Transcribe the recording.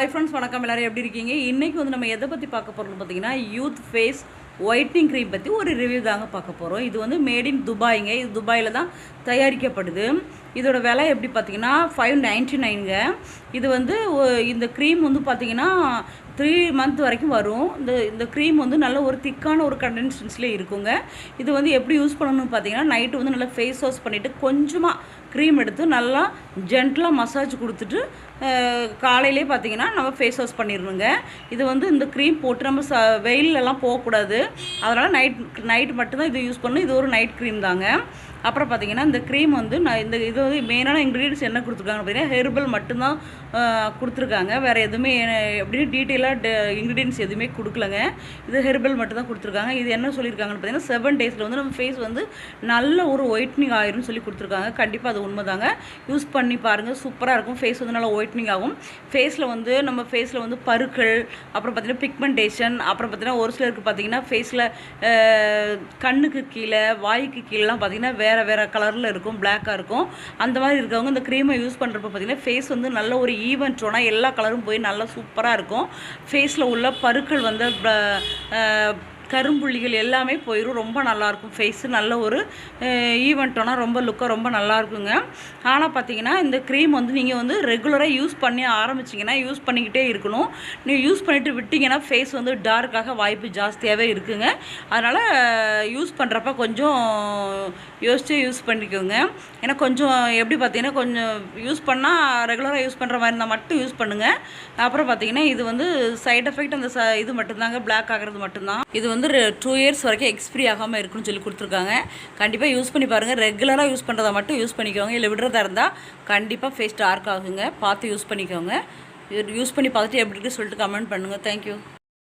Hi friends வணக்கம். எல்லோரும் எப்படி இருக்கீங்க? இன்றைக்கி வந்து நம்ம எதை பற்றி பார்க்க போகிறோம்னு பார்த்தீங்கன்னா யூத் ஃபேஸ் ஒயிட்னிங் க்ரீம் பற்றி ஒரு ரிவ்யூ தாங்க பார்க்க போகிறோம் இது வந்து மேட் இன் துபாய்ங்க. இது துபாயில் தான் தயாரிக்கப்படுது. இதோட விலை எப்படி பார்த்தீங்கன்னா ஃபைவ் நைன்ட்டி நைனுங்க இது வந்து இந்த க்ரீம் வந்து பார்த்தீங்கன்னா த்ரீ மந்த் வரைக்கும் வரும். இந்த இந்த க்ரீம் வந்து நல்ல ஒரு திக்கான ஒரு கண்டென்சன்ஸ்லேயே இருக்குங்க. இது வந்து எப்படி யூஸ் பண்ணணும்னு பார்த்தீங்கன்னா நைட்டு வந்து நல்லா ஃபேஸ் வாஷ் பண்ணிவிட்டு கொஞ்சமாக க்ரீம் எடுத்து நல்லா ஜென்டலாக மசாஜ் கொடுத்துட்டு காலையிலே பார்த்தீங்கன்னா நம்ம ஃபேஸ் வாஷ் பண்ணிடணுங்க. இது வந்து இந்த க்ரீம் போட்டு நம்ம ச வெயிலெல்லாம் போகக்கூடாது. அதனால் நைட் நைட் மட்டும்தான் இது யூஸ் பண்ணணும். இது ஒரு நைட் க்ரீம் தாங்க. அப்புறம் பார்த்தீங்கன்னா இந்த க்ரீம் வந்து நான் இந்த இது வந்து மெயினான இன்க்ரீடியன்ஸ் என்ன கொடுத்துருக்காங்க பார்த்தீங்கன்னா ஹெர்பல் மட்டும்தான் கொடுத்துருக்காங்க. வேறு எதுவுமே எப்படின்னு டீட்டெயிலாக இன்க்ரீடியன்ஸ் எதுவுமே கொடுக்கலங்க. இது ஹெர்பல் மட்டும்தான் கொடுத்துருக்காங்க. இது என்ன சொல்லியிருக்காங்கன்னு பார்த்தீங்கன்னா செவன் டேஸில் வந்து நம்ம ஃபேஸ் வந்து நல்ல ஒரு ஒயிட்னிங் ஆயிரும்னு சொல்லி கொடுத்துருக்காங்க. கண்டிப்பாக அது உண்மைதாங்க. யூஸ் பண்ணி பாருங்கள் சூப்பராக இருக்கும். ஃபேஸ் வந்து நல்லா ஒயிட்னிங் ஆகும். ஃபேஸில் வந்து நம்ம ஃபேஸில் வந்து பருக்கள் அப்புறம் பார்த்திங்கன்னா பிக்மெண்டேஷன் அப்புறம் பார்த்தீங்கன்னா ஒரு சிலருக்கு பார்த்தீங்கன்னா ஃபேஸில் கண்ணுக்கு கீழே வாய்க்கு கீழெலாம் பார்த்தீங்கன்னா வேறு வேறு கலரில் இருக்கும் பிளாக்காக இருக்கும். அந்த மாதிரி இருக்கவங்க இந்த க்ரீமை யூஸ் பண்ணுறப்ப பார்த்தீங்கன்னா ஃபேஸ் வந்து நல்ல ஒரு ஈவன் டோனாக எல்லா கலரும் போய் நல்லா சூப்பராக இருக்கும். ஃபேஸில் உள்ள பருக்கள் வந்து கரும்புள்ளிகள் எல்லாமே போயிடும் ரொம்ப நல்லாயிருக்கும். ஃபேஸு நல்ல ஒரு ஈவெண்ட்டோனா ரொம்ப லுக்காக ரொம்ப நல்லா இருக்குங்க ஆனால் பார்த்தீங்கன்னா இந்த க்ரீம் வந்து நீங்கள் வந்து ரெகுலராக யூஸ் பண்ணி ஆரம்பிச்சிங்கன்னா யூஸ் பண்ணிக்கிட்டே இருக்கணும். நீங்கள் யூஸ் பண்ணிவிட்டு விட்டிங்கன்னா ஃபேஸ் வந்து டார்க்காக வாய்ப்பு ஜாஸ்தியாகவே இருக்குங்க. அதனால் யூஸ் பண்ணுறப்ப கொஞ்சம் யோசிச்சு யூஸ் பண்ணிக்கோங்க. ஏன்னா கொஞ்சம் எப்படி பார்த்தீங்கன்னா கொஞ்சம் யூஸ் பண்ணால் ரெகுலராக யூஸ் பண்ணுற மாதிரி இருந்தால் மட்டும் யூஸ் பண்ணுங்கள் அப்புறம் பார்த்தீங்கன்னா இது வந்து சைட் எஃபெக்ட் அந்த ச இது மட்டும்தாங்க. பிளாக் ஆகிறது மட்டும்தான். இது வந்து டூ இயர்ஸ் வரைக்கும் எக்ஸ்பிரி ஆகாமல் இருக்குன்னு சொல்லி கொடுத்துருக்காங்க. கண்டிப்பாக யூஸ் பண்ணி பாருங்கள் ரெகுலராக யூஸ் பண்ணுறதை மட்டும் யூஸ் பண்ணிக்கோங்க. இல்லை விடுறதா இருந்தால் கண்டிப்பாக ஃபேஸ் டார்க் ஆகுங்க. பார்த்து யூஸ் பண்ணிக்கோங்க. யூஸ் பண்ணி பார்த்துட்டு எப்படி இருக்குன்னு சொல்லிட்டு கமெண்ட் பண்ணுங்கள் தேங்க்யூ